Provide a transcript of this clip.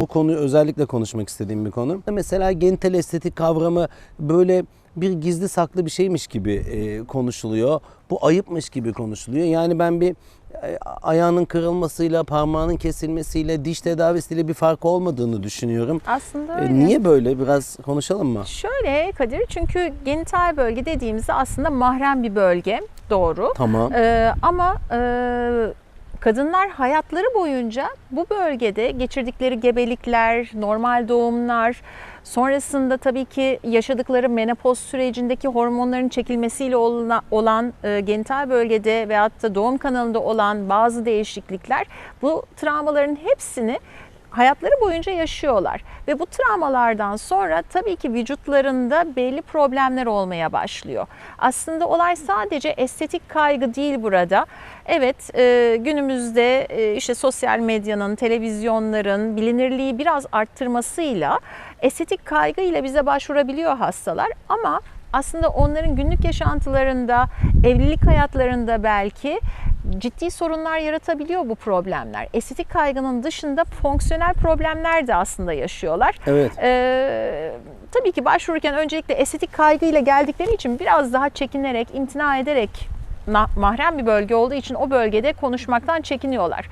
O konuyu özellikle konuşmak istediğim bir konu. Mesela genital estetik kavramı böyle bir gizli saklı bir şeymiş gibi e, konuşuluyor. Bu ayıpmış gibi konuşuluyor. Yani ben bir e, ayağının kırılmasıyla, parmağının kesilmesiyle, diş tedavisiyle bir farkı olmadığını düşünüyorum. Aslında E, öyle. niye böyle? Biraz konuşalım mı? Şöyle Kadir çünkü genital bölge dediğimizde aslında mahrem bir bölge. Doğru. Tamam. Ee, ama e, kadınlar hayatları boyunca bu bölgede geçirdikleri gebelikler, normal doğumlar, sonrasında tabii ki yaşadıkları menopoz sürecindeki hormonların çekilmesiyle olan, e, genital bölgede veyahut da doğum kanalında olan bazı değişiklikler bu travmaların hepsini hayatları boyunca yaşıyorlar ve bu travmalardan sonra tabii ki vücutlarında belli problemler olmaya başlıyor. Aslında olay sadece estetik kaygı değil burada. Evet e, günümüzde e, işte sosyal medyanın, televizyonların bilinirliği biraz arttırmasıyla estetik kaygı ile bize başvurabiliyor hastalar ama aslında onların günlük yaşantılarında, evlilik hayatlarında belki ciddi sorunlar yaratabiliyor bu problemler. Estetik kaygının dışında fonksiyonel problemler de aslında yaşıyorlar. Evet. Ee, tabii ki başvururken öncelikle estetik kaygıyla geldikleri için biraz daha çekinerek, imtina ederek mahrem bir bölge olduğu için o bölgede konuşmaktan çekiniyorlar.